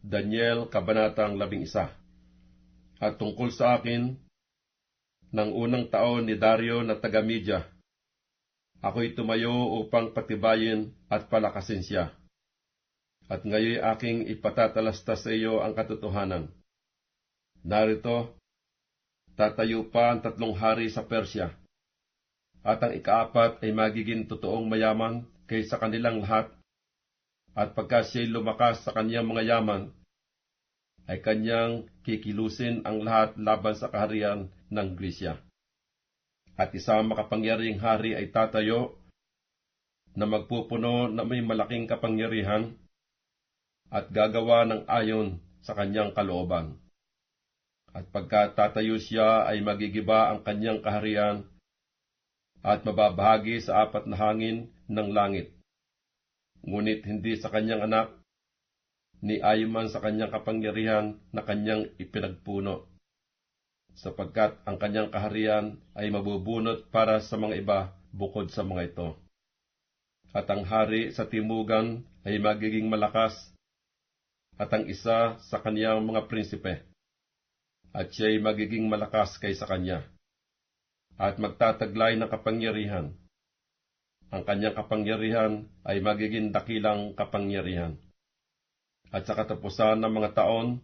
Daniel, Kabanatang 11 At tungkol sa akin, ng unang taon ni Dario na taga-Media, ako'y tumayo upang patibayin at palakasin siya. At ngayon aking ipatatalasta sa iyo ang katotohanan. Narito, tatayo pa ang tatlong hari sa Persya, at ang ikaapat ay magiging totoong mayaman kaysa kanilang lahat, at pagka siya'y lumakas sa kanyang mga yaman, ay kanyang kikilusin ang lahat laban sa kaharian ng Grisya. At isang makapangyarihang hari ay tatayo na magpupuno na may malaking kapangyarihan at gagawa ng ayon sa kanyang kalooban. At pagka tatayo siya ay magigiba ang kanyang kaharian at mababahagi sa apat na hangin ng langit. Ngunit hindi sa kanyang anak, ni ayman sa kanyang kapangyarihan na kanyang ipinagpuno, sapagkat ang kanyang kaharian ay mabubunot para sa mga iba bukod sa mga ito. At ang hari sa timugan ay magiging malakas, at ang isa sa kanyang mga prinsipe, at siya'y magiging malakas kaysa kanya, at magtataglay ng kapangyarihan. Ang kanyang kapangyarihan ay magiging dakilang kapangyarihan at sa katapusan ng mga taon,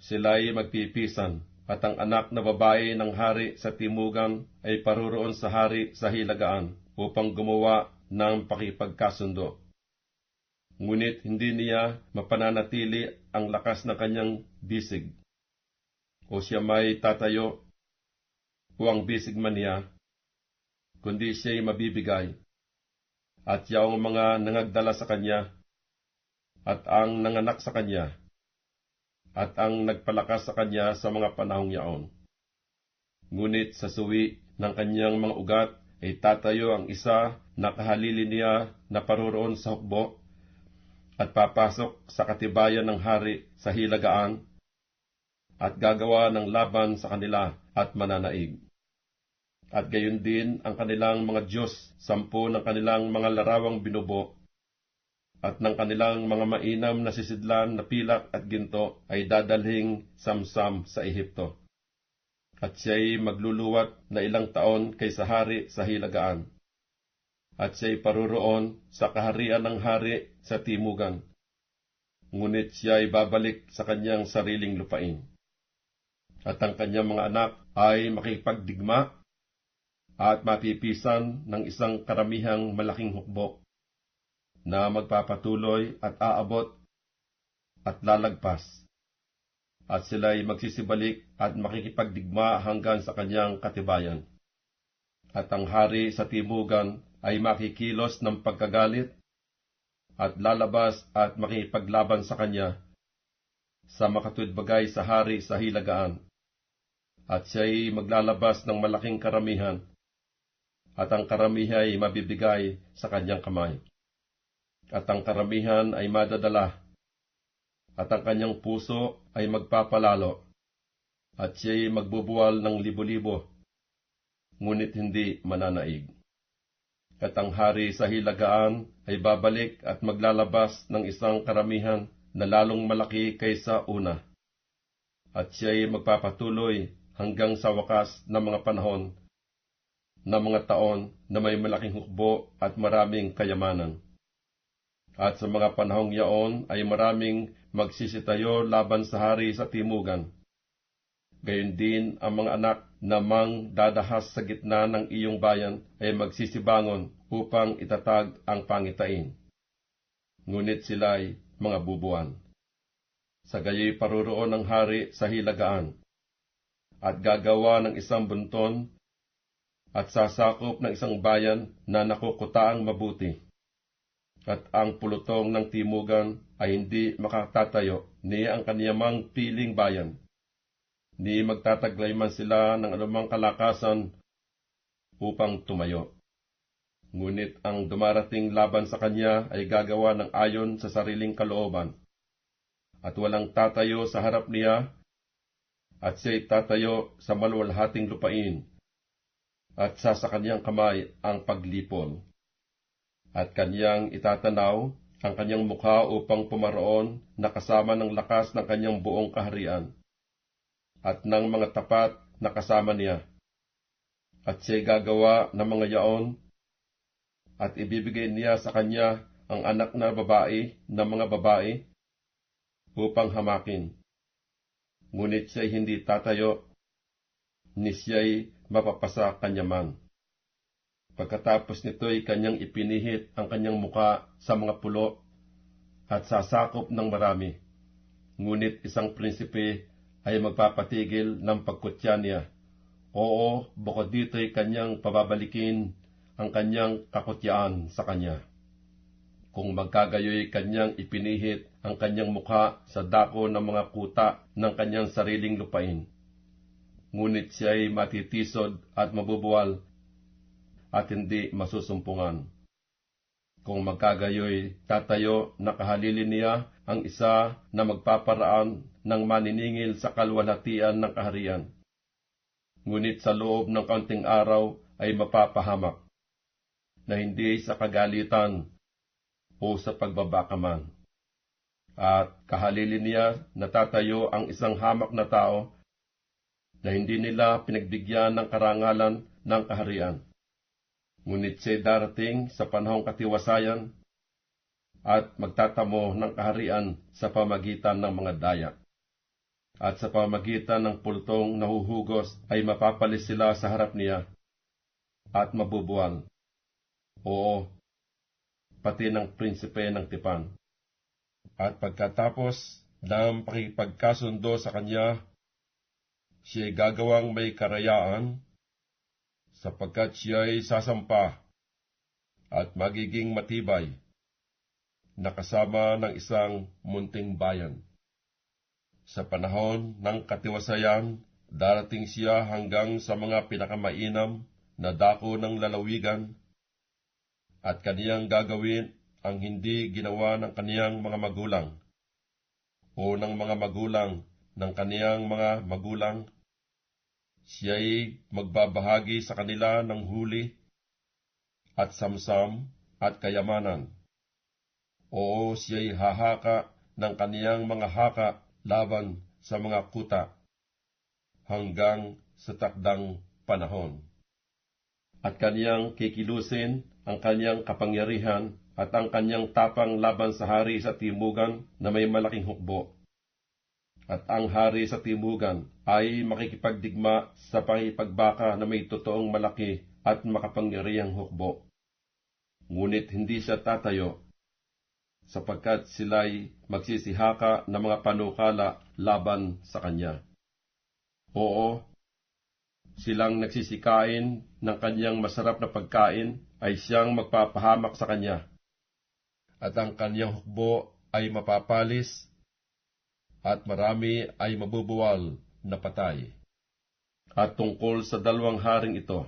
sila'y magpipisan, at ang anak na babae ng hari sa timugan ay paruroon sa hari sa hilagaan upang gumawa ng pakipagkasundo. Ngunit hindi niya mapananatili ang lakas ng kanyang bisig. O siya may tatayo, o ang bisig man niya, kundi siya'y mabibigay. At yaong mga nangagdala sa kanya at ang nanganak sa kanya, at ang nagpalakas sa kanya sa mga panahong yaon. Ngunit sa suwi ng kanyang mga ugat ay tatayo ang isa na kahalili niya na paroroon sa hukbo, at papasok sa katibayan ng hari sa hilagaan, at gagawa ng laban sa kanila at mananaig. At gayon din ang kanilang mga Diyos, sampu ng kanilang mga larawang binubo, at ng kanilang mga mainam na sisidlan na pilak at ginto ay dadalhing samsam sa Ehipto. At siya'y magluluwat na ilang taon kay sa hari sa hilagaan. At siya'y paruroon sa kaharian ng hari sa timugan. Ngunit siya'y babalik sa kanyang sariling lupain. At ang kanyang mga anak ay makipagdigma at mapipisan ng isang karamihang malaking hukbo na magpapatuloy at aabot at lalagpas. At sila'y magsisibalik at makikipagdigma hanggang sa kanyang katibayan. At ang hari sa timugan ay makikilos ng pagkagalit at lalabas at makipaglaban sa kanya sa makatwid sa hari sa hilagaan. At siya'y maglalabas ng malaking karamihan at ang karamihan ay mabibigay sa kanyang kamay at ang karamihan ay madadala, at ang kanyang puso ay magpapalalo, at siya'y magbubuwal ng libo-libo, ngunit hindi mananaig. At ang hari sa hilagaan ay babalik at maglalabas ng isang karamihan na lalong malaki kaysa una, at siya'y magpapatuloy hanggang sa wakas ng mga panahon na mga taon na may malaking hukbo at maraming kayamanan. At sa mga panahong yaon ay maraming magsisitayo laban sa hari sa timugan. Gayon din ang mga anak na mang dadahas sa gitna ng iyong bayan ay magsisibangon upang itatag ang pangitain. Ngunit sila'y mga bubuan. Sa gayoy paruroon ng hari sa hilagaan, at gagawa ng isang bunton, at sasakop ng isang bayan na nakukutaang mabuti at ang pulutong ng timugan ay hindi makatatayo ni ang kaniyamang piling bayan. Ni magtataglay man sila ng anumang kalakasan upang tumayo. Ngunit ang dumarating laban sa kanya ay gagawa ng ayon sa sariling kalooban. At walang tatayo sa harap niya, at siya'y tatayo sa maluwalhating lupain, at sa sa kanyang kamay ang paglipol at kanyang itatanaw ang kanyang mukha upang pumaroon na kasama ng lakas ng kanyang buong kaharian at ng mga tapat na kasama niya. At siya'y gagawa ng mga yaon at ibibigay niya sa kanya ang anak na babae ng mga babae upang hamakin. Ngunit siya'y hindi tatayo, ni siya'y mapapasa kanyaman. Pagkatapos nito'y kanyang ipinihit ang kanyang muka sa mga pulo at sasakop ng marami. Ngunit isang prinsipe ay magpapatigil ng pagkutya niya. Oo, bukod dito'y kanyang pababalikin ang kanyang kakutyaan sa kanya. Kung magkagayoy kanyang ipinihit ang kanyang mukha sa dako ng mga kuta ng kanyang sariling lupain. Ngunit siya'y matitisod at mabubuwal at hindi masusumpungan. Kung magkagayoy, tatayo na kahalilin niya ang isa na magpaparaan ng maniningil sa kalwalhatian ng kaharian. Ngunit sa loob ng kaunting araw ay mapapahamak, na hindi sa kagalitan o sa pagbabakaman. At kahalilin niya natatayo ang isang hamak na tao na hindi nila pinagbigyan ng karangalan ng kaharian. Ngunit siya'y darating sa panahong katiwasayan at magtatamo ng kaharian sa pamagitan ng mga daya. At sa pamagitan ng pultong nahuhugos ay mapapalis sila sa harap niya at mabubuwal. Oo, pati ng prinsipe ng tipan. At pagkatapos ng pakipagkasundo sa kanya, siya'y gagawang may karayaan sapagkat siya'y sasampa at magiging matibay nakasama ng isang munting bayan. Sa panahon ng katiwasayan, darating siya hanggang sa mga pinakamainam na dako ng lalawigan at kaniyang gagawin ang hindi ginawa ng kaniyang mga magulang o ng mga magulang ng kaniyang mga magulang siya'y magbabahagi sa kanila ng huli at samsam at kayamanan. Oo, siya'y hahaka ng kaniyang mga haka laban sa mga kuta hanggang sa takdang panahon. At kaniyang kikilusin ang kaniyang kapangyarihan at ang kanyang tapang laban sa hari sa timugan na may malaking hukbo at ang hari sa timugan ay makikipagdigma sa pangipagbaka na may totoong malaki at makapangyarihang hukbo. Ngunit hindi siya tatayo, sapagkat sila'y magsisihaka ng mga panukala laban sa kanya. Oo, silang nagsisikain ng kanyang masarap na pagkain ay siyang magpapahamak sa kanya. At ang kanyang hukbo ay mapapalis at marami ay mabubuwal na patay. At tungkol sa dalawang haring ito,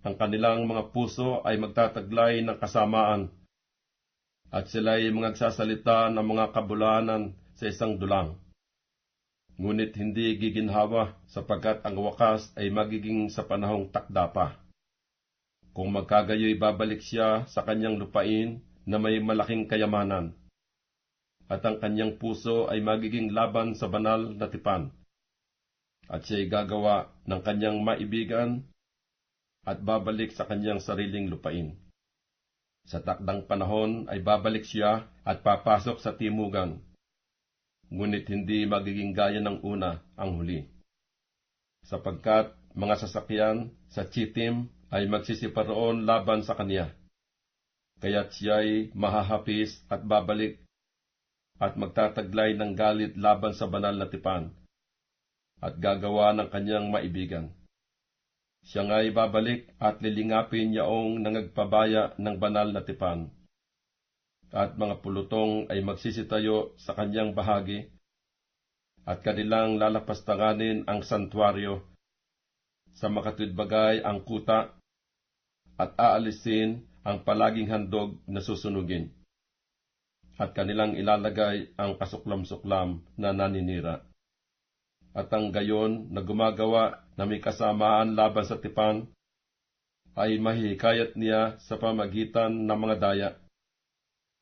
ang kanilang mga puso ay magtataglay ng kasamaan, at sila ay magsasalita ng mga kabulanan sa isang dulang. Ngunit hindi giginhawa sapagkat ang wakas ay magiging sa panahong takda pa. Kung magkagayoy babalik siya sa kanyang lupain na may malaking kayamanan, at ang kanyang puso ay magiging laban sa banal na tipan. At siya'y gagawa ng kanyang maibigan at babalik sa kanyang sariling lupain. Sa takdang panahon ay babalik siya at papasok sa timugan, ngunit hindi magiging gaya ng una ang huli. Sapagkat mga sasakyan sa Chitim ay magsisiparoon laban sa kanya, kaya't siya'y mahahapis at babalik at magtataglay ng galit laban sa banal na tipan, at gagawa ng kanyang maibigan. Siya nga'y babalik at lilingapin yaong nangagpabaya ng banal na tipan, at mga pulutong ay magsisitayo sa kanyang bahagi, at kanilang lalapastanganin ang santuaryo, sa makatwidbagay ang kuta, at aalisin ang palaging handog na susunugin at kanilang ilalagay ang kasuklam-suklam na naninira. At ang gayon na gumagawa na may kasamaan laban sa tipan, ay mahihikayat niya sa pamagitan ng mga daya.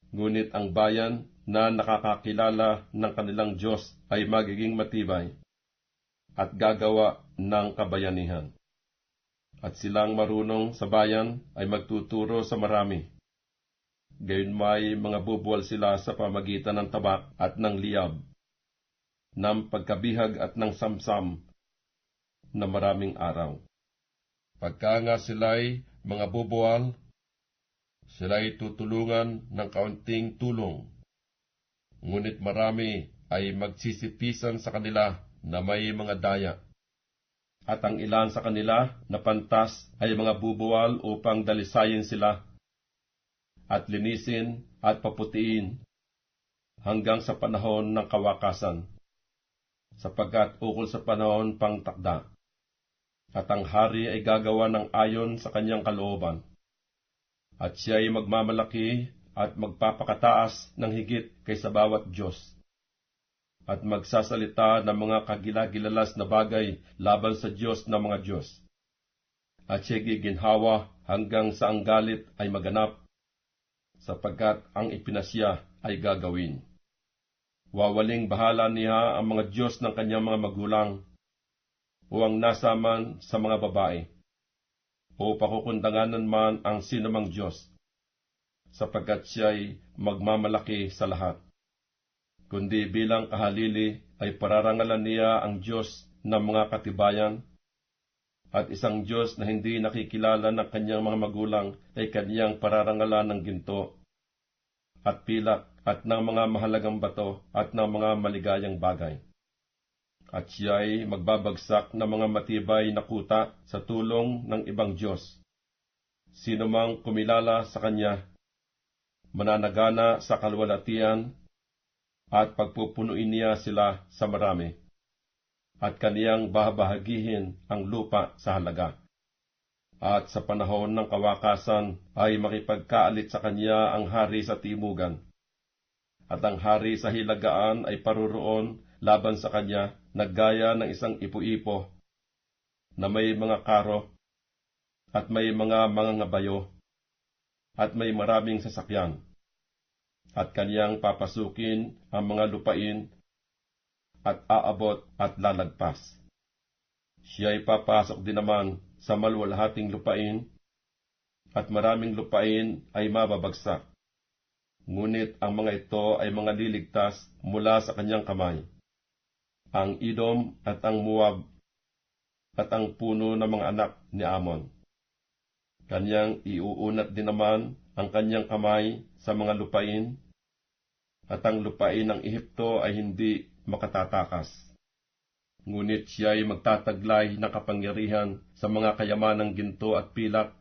ngunit ang bayan na nakakakilala ng kanilang Diyos ay magiging matibay at gagawa ng kabayanihan. At silang marunong sa bayan ay magtuturo sa marami. Gayon may mga bubuwal sila sa pamagitan ng tabak at ng liyab, ng pagkabihag at ng samsam na maraming araw. Pagka nga sila'y mga bubuwal, sila'y tutulungan ng kaunting tulong. Ngunit marami ay magsisipisan sa kanila na may mga daya. At ang ilan sa kanila na pantas ay mga bubuwal upang dalisayin sila at linisin at paputiin hanggang sa panahon ng kawakasan, sapagkat ukol sa panahon pang takda. At ang hari ay gagawa ng ayon sa kanyang kalooban. At siya ay magmamalaki at magpapakataas ng higit kaysa bawat Diyos. At magsasalita ng mga kagilagilalas na bagay laban sa Diyos ng mga Diyos. At siya giginhawa hanggang sa ang galit ay maganap, sapagkat ang ipinasya ay gagawin. Wawaling bahala niya ang mga Diyos ng kanyang mga magulang, o ang nasaman sa mga babae, o pakukundanganan man ang sinamang Diyos, sapagkat siya'y magmamalaki sa lahat. Kundi bilang kahalili ay pararangalan niya ang Diyos ng mga katibayan, at isang Diyos na hindi nakikilala ng kanyang mga magulang ay kanyang pararangalan ng ginto, at pilak, at ng mga mahalagang bato, at ng mga maligayang bagay at siya'y magbabagsak ng mga matibay na kuta sa tulong ng ibang Diyos. Sino mang kumilala sa Kanya, mananagana sa kalwalatian, at pagpupunuin niya sila sa marami, at kaniyang bahabahagihin ang lupa sa halaga. At sa panahon ng kawakasan ay makipagkaalit sa Kanya ang hari sa timugan, at ang hari sa hilagaan ay paruroon laban sa kanya na gaya ng isang ipo-ipo na may mga karo at may mga mga ngabayo at may maraming sasakyan at kanyang papasukin ang mga lupain at aabot at lalagpas. Siya ay papasok din naman sa malwalhating lupain at maraming lupain ay mababagsak. Ngunit ang mga ito ay mga liligtas mula sa kanyang kamay ang Edom at ang Moab at ang puno ng mga anak ni Amon. Kanyang iuunat din naman ang kanyang kamay sa mga lupain, at ang lupain ng Ehipto ay hindi makatatakas. Ngunit siya ay magtataglay ng kapangyarihan sa mga kayamanang ginto at pilak,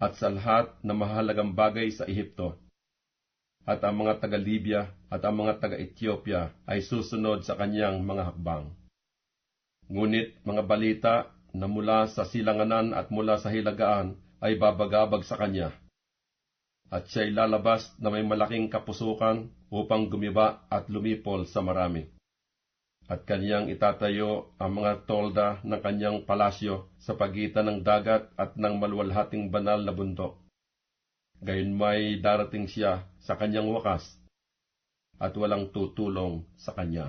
at sa lahat na mahalagang bagay sa Ehipto at ang mga taga-Libya at ang mga taga-Ethiopia ay susunod sa kanyang mga hakbang. Ngunit mga balita na mula sa silanganan at mula sa hilagaan ay babagabag sa kanya. At siya'y lalabas na may malaking kapusukan upang gumiba at lumipol sa marami. At kanyang itatayo ang mga tolda ng kanyang palasyo sa pagitan ng dagat at ng malwalhating banal na bundok gayon may darating siya sa kanyang wakas at walang tutulong sa kanya.